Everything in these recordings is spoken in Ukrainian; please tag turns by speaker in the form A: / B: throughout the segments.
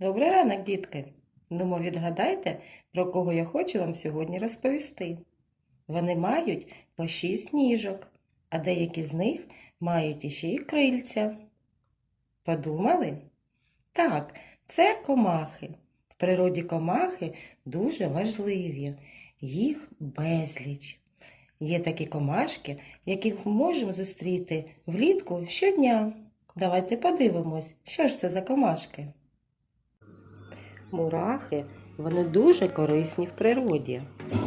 A: Добрий ранок, дітки! Думаю, відгадайте, про кого я хочу вам сьогодні розповісти. Вони мають по шість ніжок, а деякі з них мають іще й крильця. Подумали? Так, це комахи. В природі комахи дуже важливі, їх безліч. Є такі комашки, яких можемо зустріти влітку щодня. Давайте подивимось, що ж це за комашки. Мурахи вони дуже корисні в природі.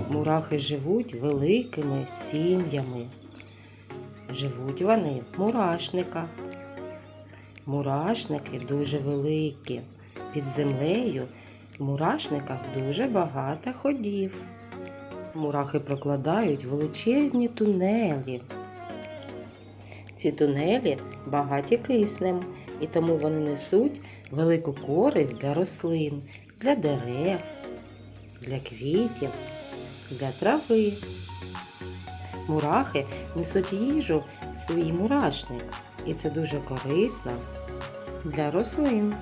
A: Мурахи живуть великими сім'ями. Живуть вони в мурашниках. Мурашники дуже великі. Під землею в мурашниках дуже багато ходів. Мурахи прокладають величезні тунелі. Ці тунелі багаті киснем, і тому вони несуть велику користь для рослин, для дерев, для квітів, для трави. Мурахи несуть їжу в свій мурашник, і це дуже корисно для рослин.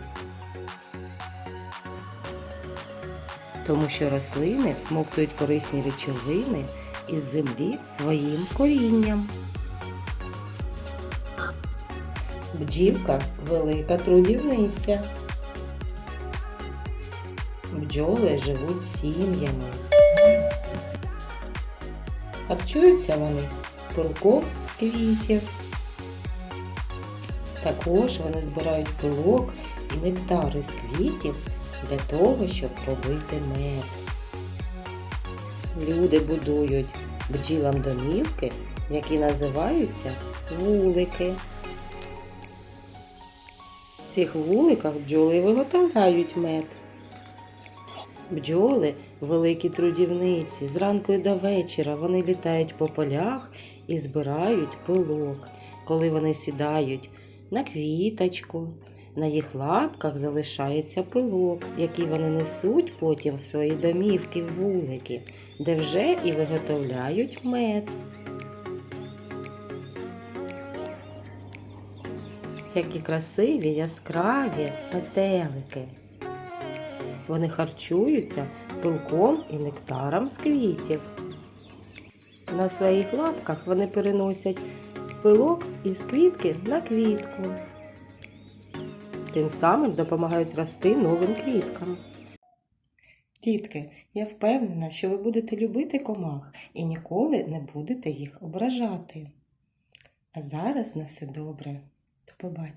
A: Тому що рослини всмоктують корисні речовини із землі своїм корінням. Бджілка велика трудівниця. Бджоли живуть сім'ями. Харчуються вони пилком з квітів. Також вони збирають пилок і нектари з квітів для того, щоб робити мед. Люди будують бджілам домівки, які називаються вулики. Цих вуликах бджоли виготовляють мед. Бджоли великі трудівниці. Зранку до вечора вони літають по полях і збирають пилок. Коли вони сідають на квіточку, на їх лапках залишається пилок, який вони несуть потім в свої домівки в вулики, де вже і виготовляють мед. Які красиві, яскраві метелики. Вони харчуються пилком і нектаром з квітів. На своїх лапках вони переносять пилок із квітки на квітку. Тим самим допомагають рости новим квіткам. Дітки, я впевнена, що ви будете любити комах і ніколи не будете їх ображати. А зараз на все добре. До побачення.